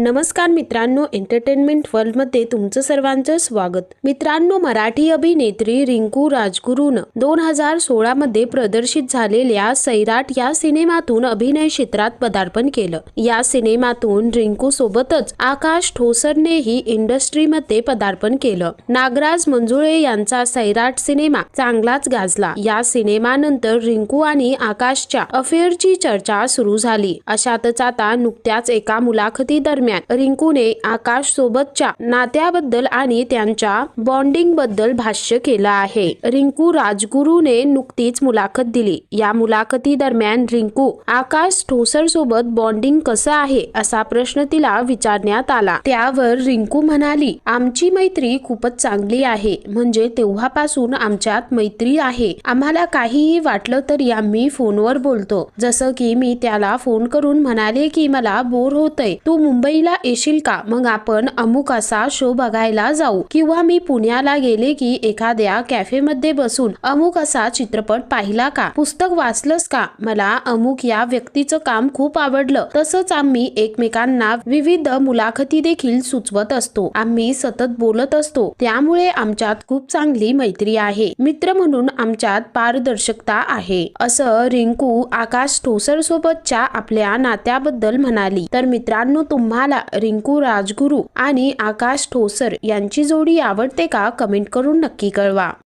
नमस्कार मित्रांनो एंटरटेनमेंट वर्ल्डमध्ये तुमचं सर्वांचं स्वागत. मित्रांनो मराठी अभिनेत्री रिंकू राजगुरूनं दोन हजार सोळामध्ये प्रदर्शित झालेल्या सैराट या सिनेमातून अभिनय क्षेत्रात पदार्पण केलं. या सिनेमातून रिंकू सोबतच आकाश ठोसरनेही इंडस्ट्रीमध्ये पदार्पण केलं. नागराज मंजुळे यांचा सैराट सिनेमा चांगलाच गाजला. या सिनेमानंतर रिंकू आणि आकाशच्या अफेअरची चर्चा सुरू झाली. अशातच आता नुकत्याच एका मुलाखती दरम्यान दरम्यान रिंकूने आकाश सोबतच्या नात्याबद्दल आणि त्यांच्या बॉन्डिंगबद्दल भाष्य केलं आहे. रिंकू राजगुरूने नुकतीच मुलाखत दिली. या मुलाखती दरम्यान रिंकू आकाश ठोसर सोबत बॉन्डिंग कसं आहे? असा प्रश्न तिला विचारण्यात आला. त्यावर रिंकू म्हणाली आमची मैत्री खूपच चांगली आहे. म्हणजे तेव्हापासून आमच्यात मैत्री आहे. आम्हाला काहीही वाटलं तरी आम्ही फोनवर बोलतो. जसं की मी त्याला फोन करून म्हणाले की मला बोर होतय. तू मुंबई मुंबईला येशील का? मग आपण अमुक असा शो बघायला जाऊ. किंवा मी पुण्याला गेले की एखाद्या कॅफेमध्ये बसून अमुक असा चित्रपट पाहिला का? पुस्तक वाचलंस का? मला अमुक या व्यक्तीचं काम खूप आवडलं. तसंच आम्ही एकमेकांना विविध मुलाखती देखील सुचवत असतो. आम्ही सतत बोलत असतो. त्यामुळे आमच्यात खूप चांगली मैत्री आहे. मित्र म्हणून आमच्यात पारदर्शकता आहे. असं रिंकू आकाश ठोसर सोबतच्या आपल्या नात्याबद्दल म्हणाली. तर मित्रांनो तुम्हाला रिंकू राजगुरू आणि आकाश ठोसर यांची जोडी आवडते का कमेंट करून नक्की कळवा.